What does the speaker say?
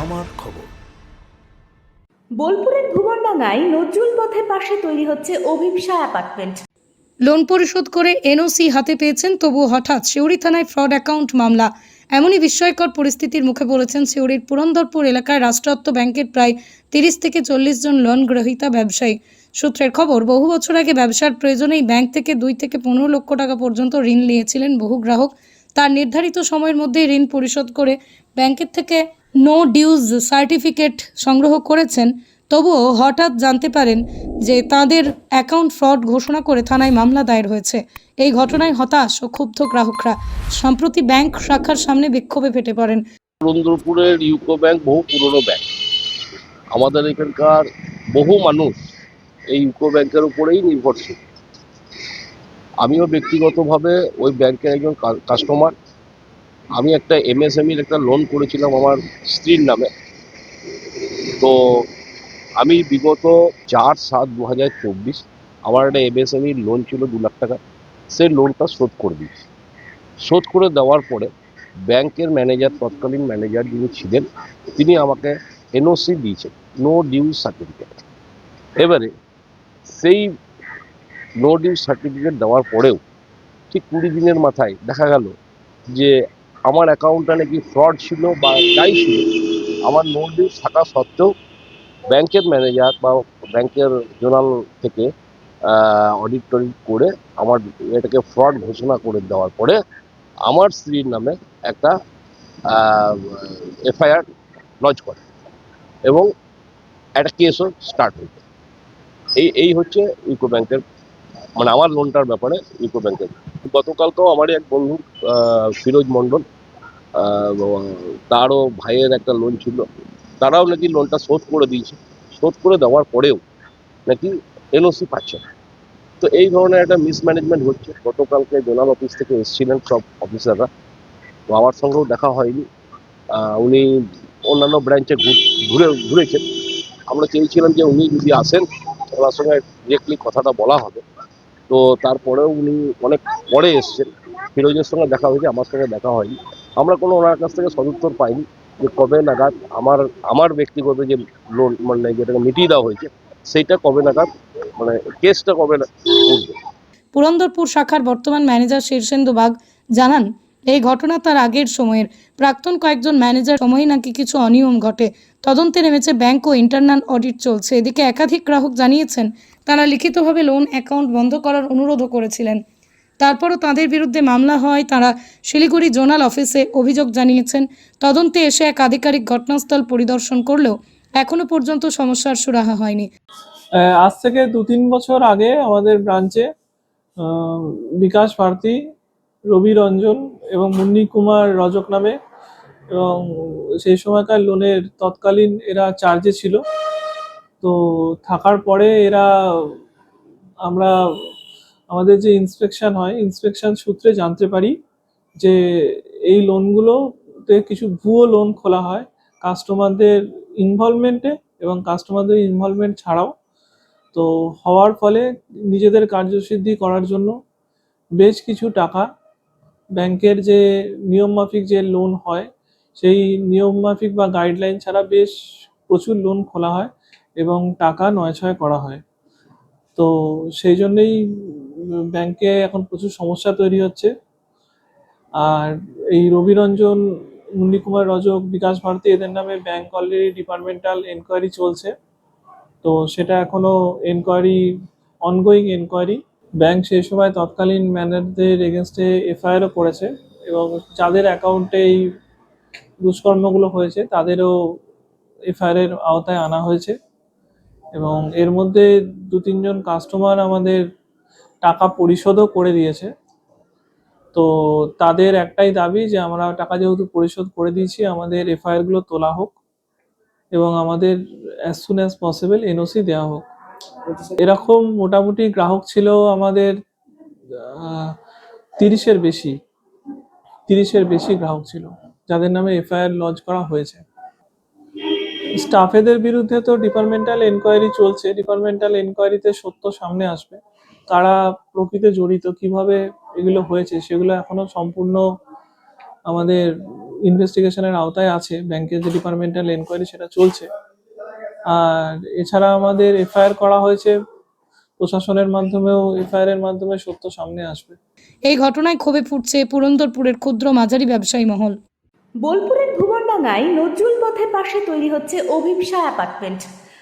আমার খবর। বোলপুরের ভুবনডাঙ্গায় নজরুল পথের পাশে তৈরি হচ্ছে অভিপসা অ্যাপার্টমেন্ট। লোন পরিশোধ করে এনওসি হাতে পেয়েছেন তবু হঠাৎ সিউড়ি থানায় ফ্রড অ্যাকাউন্ট মামলা। এমনই বিস্ময়কর পরিস্থিতির মুখে পড়েছেন সিউড়ির পুরন্দরপুর এলাকায় রাষ্ট্রায়ত্ত ব্যাংকের প্রায় তিরিশ থেকে চল্লিশ জন লোন গ্রহীতা ব্যবসায়ী। সূত্রের খবর বহু বছর আগে ব্যবসার প্রয়োজনেই ব্যাংক থেকে দুই থেকে পনেরো লক্ষ টাকা পর্যন্ত ঋণ নিয়েছিলেন বহু গ্রাহক। তার নির্ধারিত সময়ের মধ্যেই ঋণ পরিশোধ করে ব্যাংকের থেকে নো ডিউজ সার্টিফিকেট সংগ্রহ করেছেন, তবুও হঠাৎ জানতে পারেন যে তাদের অ্যাকাউন্ট ফ্রড ঘোষণা করে থানায় মামলা দায়ের হয়েছে। এই ঘটনায় হতাশ ও ক্ষুব্ধ গ্রাহকরা। সম্প্রতি ব্যাংক শাখার সামনে বিক্ষোভে ফেটে পড়েন। সুরেন্দ্রপুরের ইউকো ব্যাংক বহু পুরনো ব্যাংক। আমাদের এখানকার বহু মানুষ এই ইউকো ব্যাংকের উপরেই নির্ভরশীল। আমিও ব্যক্তিগতভাবে ওই ব্যাংকের একজন কাস্টমার। আমি একটা এমএসএমইর একটা লোন করেছিলাম আমার স্ত্রীর নামে। তো আমি বিগত চার সাত দু হাজার চব্বিশ আমার একটা এমএসএমইর লোন ছিল দু লাখ টাকা। সেই লোনটা শোধ করে দিয়েছি। শোধ করে দেওয়ার পরে ব্যাংকের ম্যানেজার, তৎকালীন ম্যানেজার যিনি ছিলেন, তিনি আমাকে এনওসি দিয়েছেন। নো ডিউজ সার্টিফিকেট এবারে সেই নো ডিউজ সার্টিফিকেট দেওয়ার পরেও ঠিক কুড়ি দিনের মাথায় দেখা গেল যে আমার অ্যাকাউন্টটা নাকি ফ্রড ছিল বা যাই ছিল, আমার নো ডিউজ থাকা সত্ত্বেও ব্যাংকের ম্যানেজার বা ব্যাংকের জোনাল থেকে অডিট টডিট করে আমার এটাকে ফ্রড ঘোষণা করে দেওয়ার পরে আমার স্ত্রীর নামে একটা এফআইআর লঞ্চ করে এবং একটা কেসও স্টার্ট হয়েছে। এই এই হচ্ছে ইউকো ব্যাংকের মানে আমার লোনটার ব্যাপারে ইউকো ব্যাংকের। গতকালকেও আমার এক বন্ধু ফিরোজ মণ্ডল তারও ভাইয়ের একটা লোন ছিল। তারাও নাকি লোনটা শোধ করে দিয়েছে। শোধ করে দেওয়ার পরেও নাকি এনওসি পাচ্ছে না। তো এই ধরনের একটা মিসম্যানেজমেন্ট হচ্ছে। গতকালকে জোনাল অফিস থেকে এসেছিলেন সব অফিসাররা তো আমার সঙ্গেও দেখা হয়নি। উনি অন্যান্য ব্রাঞ্চে ঘুরে ঘুরেছেন। আমরা চেয়েছিলাম যে উনি যদি আসেন ওনার সঙ্গে ডিরেক্টলি কথাটা বলা হবে। তো তারপরেও উনি অনেক পরে এসছেন। ফিরোজের সঙ্গে দেখা হয়েছে, আমার সঙ্গে দেখা হয়নি। আমরা কোনো ওনার কাছ থেকে সদুত্তর পাইনি যে কবে নাগাদ আমার আমার ব্যক্তিগত যে লোন মানে যেটাকে মিটিয়ে দেওয়া হয়েছে, সেইটা কবে নাগাদ মানে কেসটা কবে উঠবে। পুরন্দরপুর শাখার বর্তমান ম্যানেজার শীর্ষেন্দু বাগ জানান, এই ঘটনা তার আগের সময়ের। প্রাক্তন কয়েকজন ম্যানেজার সময়ে নাকি কিছু অনিয়ম ঘটে। তদন্তে নেমেছে ব্যাংক ও ইন্টারনাল অডিট চলছে। এদিকে একাধিক গ্রাহক জানিয়েছেন, তারা লিখিতভাবে লোন অ্যাকাউন্ট বন্ধ করার অনুরোধও করেছিলেন। তারপরও তাদের বিরুদ্ধে মামলা হওয়ায় তারা শিলিগুড়ি জোনাল অফিসে অভিযোগ জানিয়েছেন, তদন্তে এসে এক আধিকারিক ঘটনাস্থল পরিদর্শন করলেও এখনও পর্যন্ত সমস্যার সুরাহা হয়নি। আজ থেকে দু তিন বছর আগে আমাদের ব্রাঞ্চে বিকাশ ভারতী, রবি রঞ্জন এবং মুন্নি কুমার রজক নামে এবং সেই সময়কার লোনের তৎকালীন এরা চার্জে ছিল। তো থাকার পরে এরা আমরা আমাদের যে ইন্সপেকশন হয় ইন্সপেকশন সূত্রে জানতে পারি যে এই লোনগুলোতে কিছু ভুয়ো লোন খোলা হয় কাস্টমারদের ইনভলভমেন্টে এবং কাস্টমারদের ইনভলভমেন্ট ছাড়াও। তো হওয়ার ফলে নিজেদের কার্যসিদ্ধি করার জন্য বেশ কিছু টাকা ব্যাংকের যে নিয়মমাফিক যে লোন হয়, সেই নিয়মমাফিক বা গাইডলাইন ছাড়া বেশ প্রচুর লোন খোলা হয় এবং টাকা নয়ছয় করা হয়। তো সেই জন্যই ব্যাংকে এখন প্রচুর সমস্যা তৈরি হচ্ছে। আর এই রবিরঞ্জন মুন্নি কুমার রজক, বিকাশ ভারতী, এদের নামে ব্যাংক অলরেডি ডিপার্টমেন্টাল এনকোয়ারি চলছে। তো সেটা এখনও এনকোয়ারি অনগোয়িং এনকোয়ারি ব্যাংক সেই সময় তৎকালীন ম্যানেজারদের এগেনস্টে এফআইআরও করেছে এবং যাদের অ্যাকাউন্টে এই দুষ্কর্মগুলো হয়েছে, তাদেরও এফআইআর এর আওতায় আনা হয়েছে। এবং এর মধ্যে দু তিনজন কাস্টমার আমাদের টাকা পরিশোধও করে দিয়েছে। তো তাদের একটাই দাবি যে আমরা টাকা যেহেতু পরিশোধ করে দিয়েছি, আমাদের এফআইআরগুলো তোলা হোক এবং আমাদের as soon as possible NOC দেওয়া হোক। এরকম মোটামুটি গ্রাহক ছিল আমাদের তিরিশের বেশি তিরিশের বেশি গ্রাহক ছিল, যাদের নামে এফআইআর লঞ্চ করা হয়েছে। স্টাফেদের বিরুদ্ধে তো ডিপার্টমেন্টাল এনকোয়ারি চলছে ডিপার্টমেন্টাল এনকোয়ারিতে সত্য সামনে আসবে। কারা প্রকৃত জড়িত কীভাবে এগুলো হয়েছে সেগুলো এখনও সম্পূর্ণ আমাদের ইনভেস্টিগেশনের আওতায় আছে ব্যাংকের যে ডিপার্টমেন্টাল এনকোয়ারি সেটা চলছে। আর এছাড়া আমাদের এফআইআর করা হয়েছে প্রশাসনের মাধ্যমেও এফআইআর এর মাধ্যমে সত্য সামনে আসবে। এই ঘটনায় ক্ষোভে ফুটছে পুরন্দরপুরের ক্ষুদ্র মাঝারি ব্যবসায়ী মহল। বোলপুরের ভুবনডাঙ্গায় নজরুল পথের পাশে তৈরি হচ্ছে অভিপসা অ্যাপার্টমেন্ট।